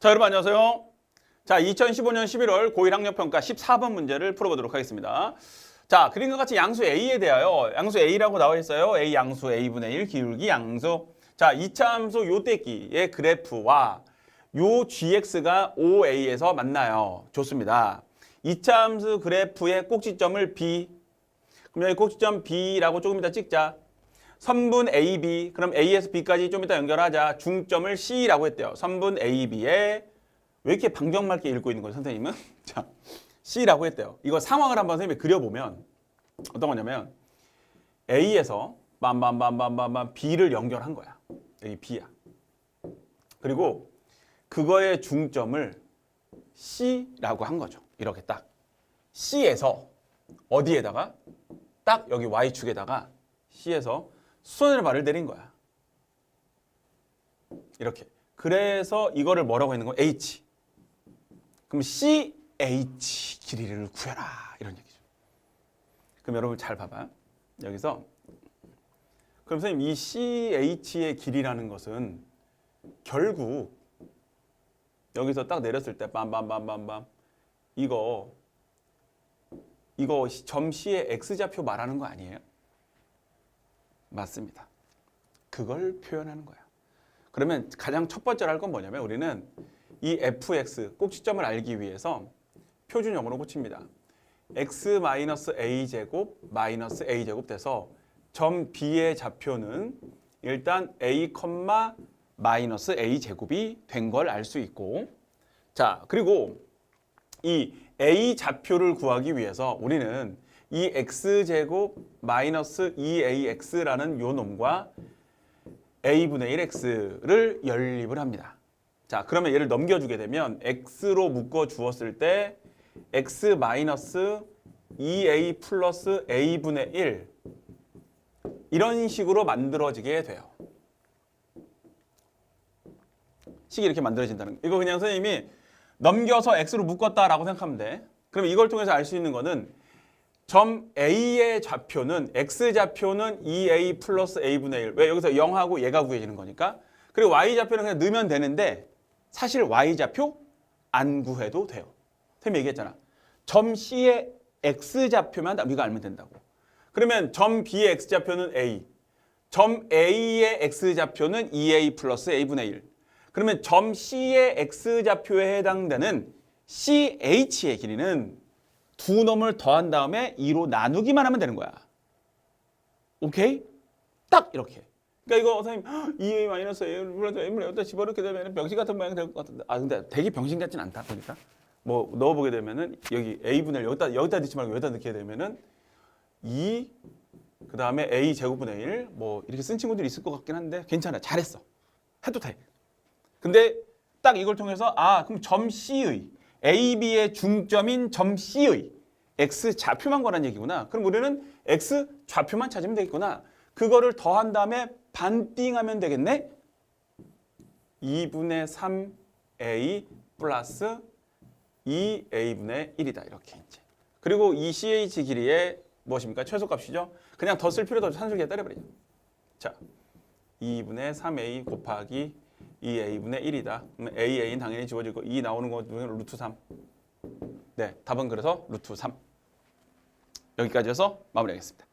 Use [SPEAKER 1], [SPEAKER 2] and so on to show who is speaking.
[SPEAKER 1] 자, 여러분 안녕하세요. 자, 2015년 11월 고1 학력평가 14번 문제를 풀어보도록 하겠습니다. 자, 그림과 같이 양수 A에 대하여 양수 A라고 나와 있어요. A 양수 A분의 1 기울기 양수. 자, 이차 함수 요때기의 그래프와 요 GX가 OA에서 만나요. 좋습니다. 이차 함수 그래프의 꼭지점을 B. 그럼 여기 꼭지점 B라고 조금 이따 찍자. 선분 AB, 그럼 A에서 B까지 좀 이따 연결하자. 중점을 C라고 했대요. 선분 AB에 왜 이렇게 방정맞게 읽고 있는 거예요, 선생님은? 자, C라고 했대요. 이거 상황을 한번 선생님이 그려보면 어떤 거냐면 A에서 빰빰빰빰빰빰 B를 연결한 거야. 여기 B야. 그리고 그거의 중점을 C라고 한 거죠. 이렇게 딱. C에서 어디에다가 딱 여기 Y축에다가 C에서 수선의 발을 내린 거야. 이렇게. 그래서 이거를 뭐라고 했는 거야? H. 그럼 CH 길이를 구해라. 이런 얘기죠. 그럼 여러분 잘 봐봐. 여기서 그럼 선생님 이 CH의 길이라는 것은 결국 여기서 딱 내렸을 때 빰빰빰빰빰 이거 이거 점 C의 X좌표 말하는 거 아니에요? 맞습니다. 그걸 표현하는 거야. 그러면 가장 첫 번째로 할 건 뭐냐면 우리는 이 fx 꼭지점을 알기 위해서 표준형으로 고칩니다. x 마이너스 a 제곱 마이너스 a 제곱 돼서 점 B의 좌표는 일단 a 컴마 마이너스 a 제곱이 된 걸 알 수 있고 자 그리고 이 a 좌표를 구하기 위해서 우리는 이 x 제곱 마이너스 2ax라는 요 놈과 a분의 1x를 연립을 합니다. 자, 그러면 얘를 넘겨주게 되면 x로 묶어 주었을 때 x 마이너스 2a 플러스 a분의 1 이런 식으로 만들어지게 돼요. 식이 이렇게 만들어진다는 거. 이거 그냥 선생님이 넘겨서 x로 묶었다라고 생각하면 돼. 그럼 이걸 통해서 알 수 있는 거는 점 A의 좌표는 X 좌표는 2A 플러스 A분의 1. 왜 여기서 0하고 얘가 구해지는 거니까. 그리고 Y 좌표는 그냥 넣으면 되는데 사실 Y 좌표 안 구해도 돼요. 선생님이 얘기했잖아. 점 C의 X 좌표만 우리가 알면 된다고. 그러면 점 B의 X 좌표는 A. 점 A의 X 좌표는 2A 플러스 A분의 1. 그러면 점 C의 X 좌표에 해당되는 CH의 길이는 두 놈을 더한 다음에 2로 나누기만 하면 되는 거야. 오케이? 딱 이렇게. 그러니까 이거 선생님 2a 마이너스 a 플러스 a분의 여기다 집어넣게 되면 병신 같은 모양이 될 것 같은데 아 근데 되게 병신 같진 않다 보니까 뭐 넣어보게 되면은 여기 a분의 1 여기다 여기다 넣지 말고 여기다 넣게 되면은 2 그다음에 a 제곱분의 1 뭐 이렇게 쓴 친구들이 있을 것 같긴 한데 괜찮아 잘했어 해도 돼 근데 딱 이걸 통해서 아 그럼 점 C의 A, B의 중점인 점 C의 X 좌표만 관한 얘기구나. 그럼 우리는 X 좌표만 찾으면 되겠구나. 그거를 더한 다음에 반띵하면 되겠네. 2분의 3A 플러스 2A분의 1이다. 이렇게 이제. 그리고 이 CH 길이의 무엇입니까? 최소값이죠. 그냥 더 쓸 필요도 없이 산술기에 때려버리죠. 자, 2분의 3A 곱하기 2a분의 1이다. 그러면 a, a는 당연히 지워지고 2 나오는 거 중에 루트 3. 네, 답은 그래서 루트 3. 여기까지 해서 마무리하겠습니다.